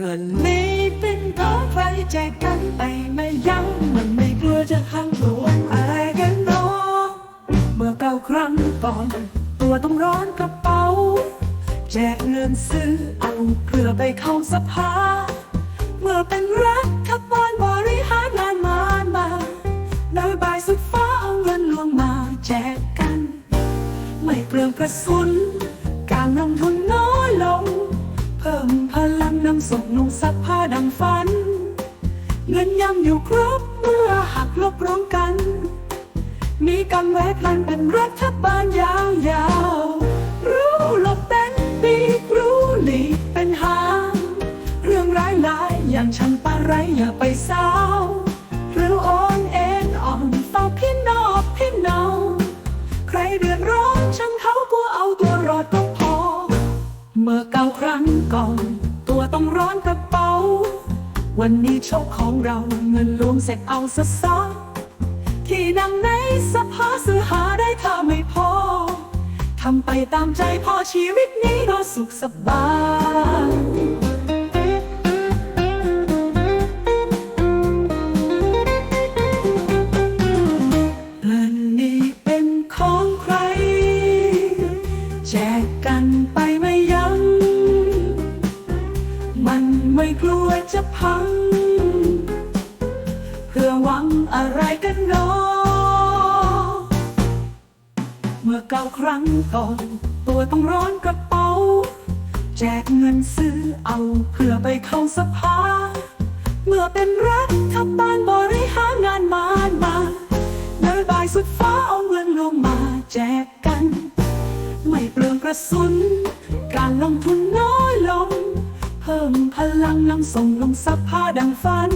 เงินนี้เป็นของใครแจกกันไปไม่ยั้งมันไม่กลัวจะหังรวอะไรกันเนาเมื่อเก่าครั้งก่อน ตัวต้องร้อนกระเป๋า แจกเงินซื้อเอาเพื่อไปเข้าสภา เมื่อเป็นรัฐบาลบริหารงานมามานโยบายสุดฟ้าเอาเงินลวงมาแจกกัน ไม่เปลืองกระสุน การลงทุนน้อยลง เพิ่ม ลังนำส่งลงสักผ้าดังฝัน เงินยังอยู่ครบเมื่อหักลบรวมกัน มีการแวะพลันเป็นรัฐบาลยาวๆ รู้หลบเป็นปีกรู้หลีกเป็นหางเรื่องร้ายลายๆอย่างฉันปาไรอย่าไปเศร้าหรืออ่อนเอ็นอ่อนเฝ้าพี่นอกพี่เนาใครเดือดร้อนช่างเขาก็เอาตัวรอดก็พอเมื่อเก่าครั้งก่อน ตัวต้องร้อนกระเป๋า วันนี้โชคของเราเงินรวมเสร็จเอาซะซะที่นั่งในสภาซื้อหาได้ถ้าไม่พอ ทำไปตามใจพอชีวิตนี้ก็สุขสบาย จะพัง เพื่อหวังอะไรกันเนาะเมื่อเก่าครั้งก่อน ตัวต้องร้อนกระเป๋า แจกเงินซื้อเอาเพื่อไปเข้าสภา เมื่อเป็นรัฐบาลบริหารงานมานมานโยบายสุดฟ้าเอาเงินลงมาแจกกัน ไม่เปลืองกระสุน การลงทุน มพลังนำส่งลงสักผ้าดังฝัน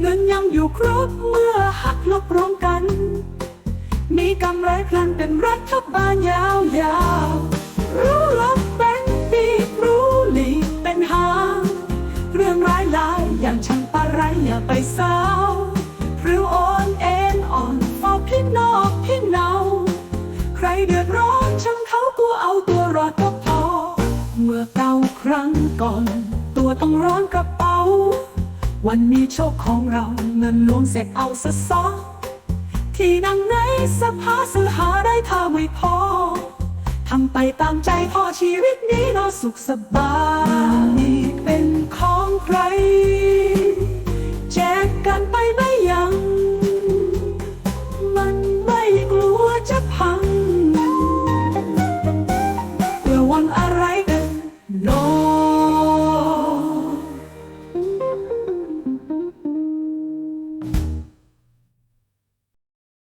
เงินยังอยู่ครบเมื่อหักลบรวมกัน มีกำไรพลันเป็นรัฐบาลยาวๆ รู้ลบเป็นปีรู้หลีเป็นหางเรื่องร้ายลายๆอย่างฉันปาไรอย่าไปซ้า ครั้งก่อน ตัวต้องร้อนกระเป๋า วันนี้โชคของเราเงินหลวงเสกเอาซะซอที่นั่งในสภาซื้อหาได้ถ้าไม่พอ ทำไปตามใจพอชีวิตนี้เราสุขสบาย